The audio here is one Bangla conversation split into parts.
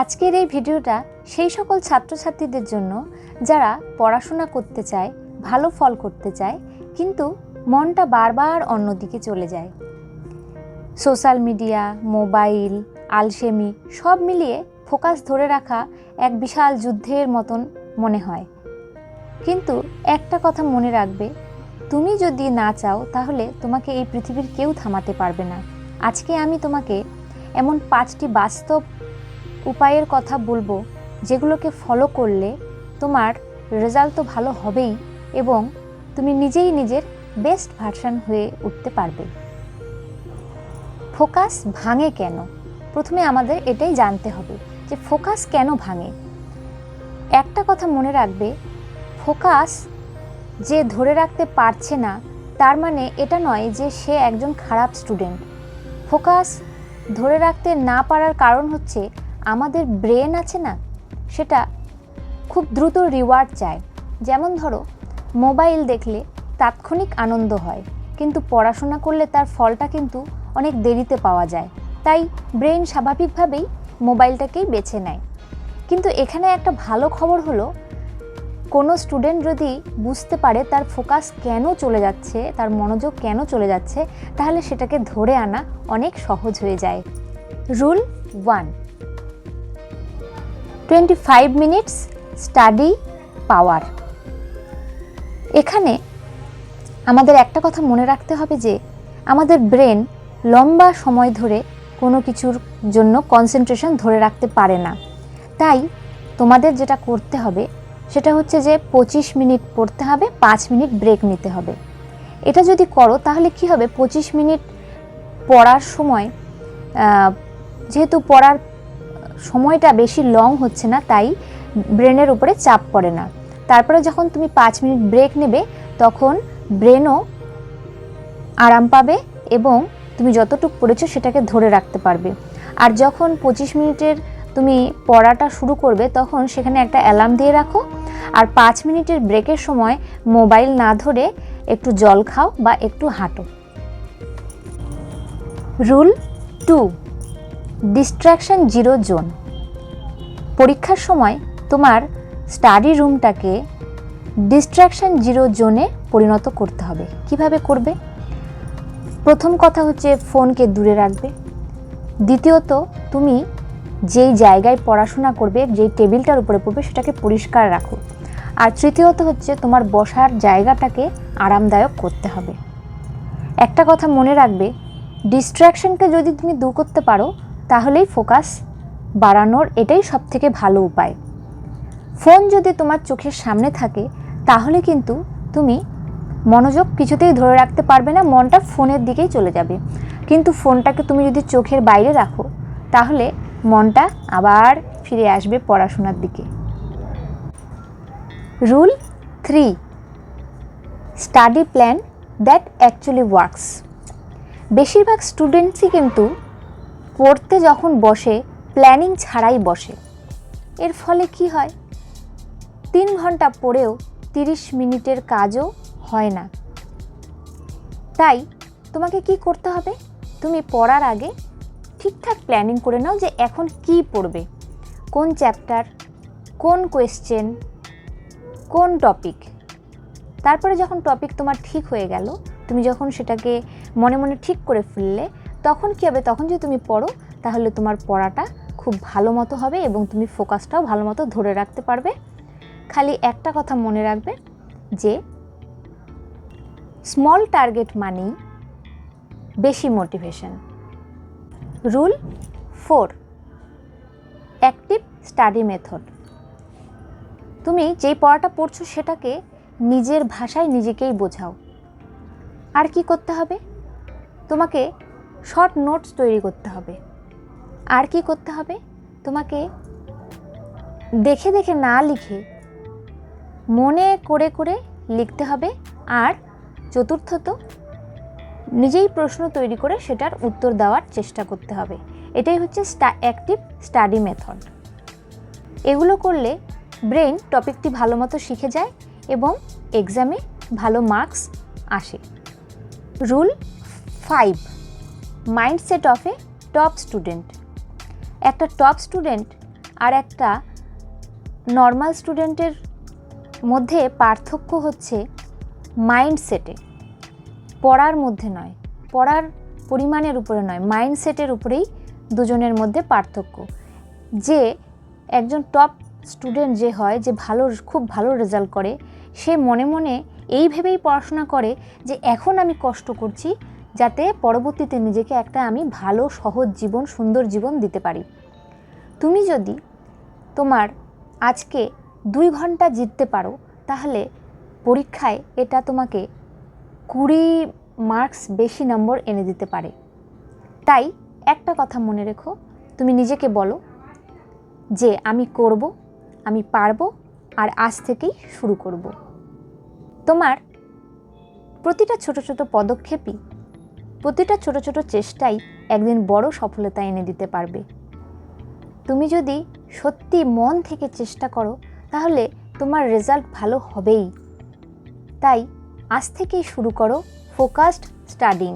আজকের এই ভিডিওটা সেই সকল ছাত্রছাত্রীদের জন্য যারা পড়াশোনা করতে চায়, ভালো ফল করতে চায়, কিন্তু মনটা বারবার অন্যদিকে চলে যায়। সোশ্যাল মিডিয়া, মোবাইল, আলসেমি সব মিলিয়ে ফোকাস ধরে রাখা এক বিশাল যুদ্ধের মতন মনে হয়। কিন্তু একটা কথা মনে রাখবে, তুমি যদি না চাও তাহলে তোমাকে এই পৃথিবীর কেউ থামাতে পারবে না। আজকে আমি তোমাকে এমন পাঁচটি বাস্তব উপায়ের কথা বলব, যেগুলোকে ফলো করলে তোমার রেজাল্ট তো ভালো হবেই এবং তুমি নিজেই নিজের বেস্ট ভার্সন হয়ে উঠতে পারবে। ফোকাস ভাঙে কেন? প্রথমে আমাদের এটাই জানতে হবে যে ফোকাস কেন ভাঙে? একটা কথা মনে রাখবে ফোকাস যে ধরে রাখতে পারছে না, তার মানে এটা নয় যে সে একজন খারাপ স্টুডেন্ট ফোকাস ধরে রাখতে না পারার কারণ হচ্ছে আমাদের ব্রেন আছে না, সেটা খুব দ্রুত রিওয়ার্ড চায়। যেমন ধরো মোবাইল দেখলে তাৎক্ষণিক আনন্দ হয়, কিন্তু পড়াশোনা করলে তার ফলটা কিন্তু অনেক দেরিতে পাওয়া যায়। তাই ব্রেন স্বাভাবিকভাবেই মোবাইলটাকেই বেছে নেয়। কিন্তু এখানে একটা ভালো খবর হলো, কোনো স্টুডেন্ট যদি বুঝতে পারে তার ফোকাস কেন চলে যাচ্ছে, তার মনোযোগ কেন চলে যাচ্ছে, তাহলে সেটাকে ধরে আনা অনেক সহজ হয়ে যায়। Rule one twenty five minutes study power এখানে আমাদের একটা কথা মনে রাখতে হবে যে, আমাদের ব্রেন লম্বা সময় ধরে কোনো কিছুর জন্য কনসেন্ট্রেশন ধরে রাখতে পারে না। তাই তোমাদের যেটা করতে হবে, সেটা হচ্ছে যে পঁচিশ মিনিট পড়তে হবে, পাঁচ মিনিট ব্রেক নিতে হবে। এটা যদি করো, তাহলে কি হবে? পঁচিশ মিনিট পড়ার সময় যেহেতু পড়ার সময়টা বেশি লং হচ্ছে না, তাই ব্রেনের উপরে চাপ পড়ে না। তারপরে যখন তুমি পাঁচ মিনিট ব্রেক নেবে, তখন ব্রেনও আরাম পাবে এবং তুমি যতটুকু পড়েছো সেটাকে ধরে রাখতে পারবে। আর যখন পঁচিশ মিনিটের তুমি পড়াটা শুরু করবে, তখন সেখানে একটা অ্যালার্ম দিয়ে রাখো। আর পাঁচ মিনিটের ব্রেকের সময় মোবাইল না ধরে একটু জল খাও বা একটু হাঁটো। Rule two distraction zero zone পরীক্ষার সময় তোমার স্টাডি রুমটাকে ডিস্ট্র্যাকশন জিরো জোনে পরিণত করতে হবে। কীভাবে করবে? প্রথম কথা হচ্ছে ফোনকে দূরে রাখবে। দ্বিতীয়ত, তুমি যেই জায়গায় পড়াশোনা করবে, যেই টেবিলটার উপরে পড়বে, সেটাকে পরিষ্কার রাখো। আর তৃতীয়ত হচ্ছে তোমার বসার জায়গাটাকে আরামদায়ক করতে হবে। একটা কথা মনে রাখবে ডিস্ট্র্যাকশনকে যদি তুমি দূর করতে পারো, তাহলেই ফোকাস বাড়ানোর এটাই সব থেকে ভালো উপায়। ফোন যদি তোমার চোখের সামনে থাকে, তাহলে কিন্তু তুমি মনোযোগ কিছুতেই ধরে রাখতে পারবে না, মনটা ফোনের দিকেই চলে যাবে। কিন্তু ফোনটাকে তুমি যদি চোখের বাইরে রাখো, তাহলে মনটা আবার ফিরে আসবে পড়াশোনার দিকে। Rule three, study plan that actually works. বেশিরভাগ স্টুডেন্টসই কিন্তু পড়তে যখন বসে প্ল্যানিং ছাড়াই বসে। এর ফলে কি হয়? তিন ঘণ্টা পড়েও তিরিশ মিনিটের কাজও হয় না। তাই তোমাকে কি করতে হবে? তুমি পড়ার আগে ঠিকঠাক প্ল্যানিং করে নাও যে এখন কি পড়বে। কোন চ্যাপ্টার, কোন কোয়েশ্চেন, কোন টপিক। তারপরে যখন টপিক তোমার ঠিক হয়ে গেল, তুমি যখন সেটাকে মনে মনে ঠিক করে ফেললে, তখন কী হবে? তখন যদি তুমি পড়ো, তাহলে তোমার পড়াটা খুব ভালো মতো হবে এবং তুমি ফোকাসটাও ভালো মতো ধরে রাখতে পারবে। খালি একটা কথা মনে রাখবে যে স্মল টার্গেট মানেই বেশি motivation rule four active study method তুমি যেই পড়াটা পড়ছো সেটাকে নিজের ভাষায় নিজেকেই বোঝাও। আর কি করতে হবে? তোমাকে শর্ট নোটস তৈরি করতে হবে। আর কি করতে হবে? তোমাকে দেখে দেখে না লিখে মনে করে করে লিখতে হবে। আর চতুর্থত, নিজেই প্রশ্ন তৈরি করে সেটার উত্তর দেওয়ার চেষ্টা করতে হবে। এটাই হচ্ছে স্টা অ্যাক্টিভ স্টাডি মেথড এগুলো করলে ব্রেন টপিকটি ভালো মতো শিখে যায় এবং এক্সামে ভালো মার্কস আসে। Rule five mindset of a top student একটা টপ স্টুডেন্ট আর একটা নর্মাল স্টুডেন্টের মধ্যে পার্থক্য হচ্ছে মাইন্ডসেটে পড়ার মধ্যে নয়, পড়ার পরিমাণের উপরে নয় মাইন্ডসেটের উপরেই দুজনের মধ্যে পার্থক্য। যে একজন টপ স্টুডেন্ট যে হয়, যে ভালো, খুব ভালো রেজাল্ট করে, সে মনে মনে এই ভেবেই পড়াশোনা করে যে এখন আমি কষ্ট করছি যাতে পরবর্তীতে নিজেকে একটা আমি ভালো, সহজ জীবন, সুন্দর জীবন দিতে পারি। তুমি যদি তোমার আজকে দুই ঘণ্টা জিততে পারো, তাহলে পরীক্ষায় এটা তোমাকে কুড়ি মার্কস বেশি নম্বর এনে দিতে পারে। তাই একটা কথা মনে রেখো, তুমি নিজেকে বলো যে আমি করব, আমি পারব আর আজ থেকেই শুরু করব। তোমার প্রতিটা ছোট ছোট পদক্ষেপই প্রতিটা ছোট ছোট চেষ্টাই একদিন বড় সফলতা এনে দিতে পারবে। তুমি যদি সত্যি মন থেকে চেষ্টা করো, তাহলে তোমার রেজাল্ট ভালো হবেই। তাই আজ থেকেই শুরু করো ফোকাসড স্টাডিং।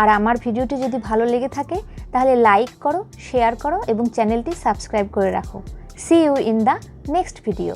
আর আমার ভিডিওটি যদি ভালো লেগে থাকে, তাহলে লাইক করো, শেয়ার করো এবং চ্যানেলটি সাবস্ক্রাইব করে রাখো। See you in the next video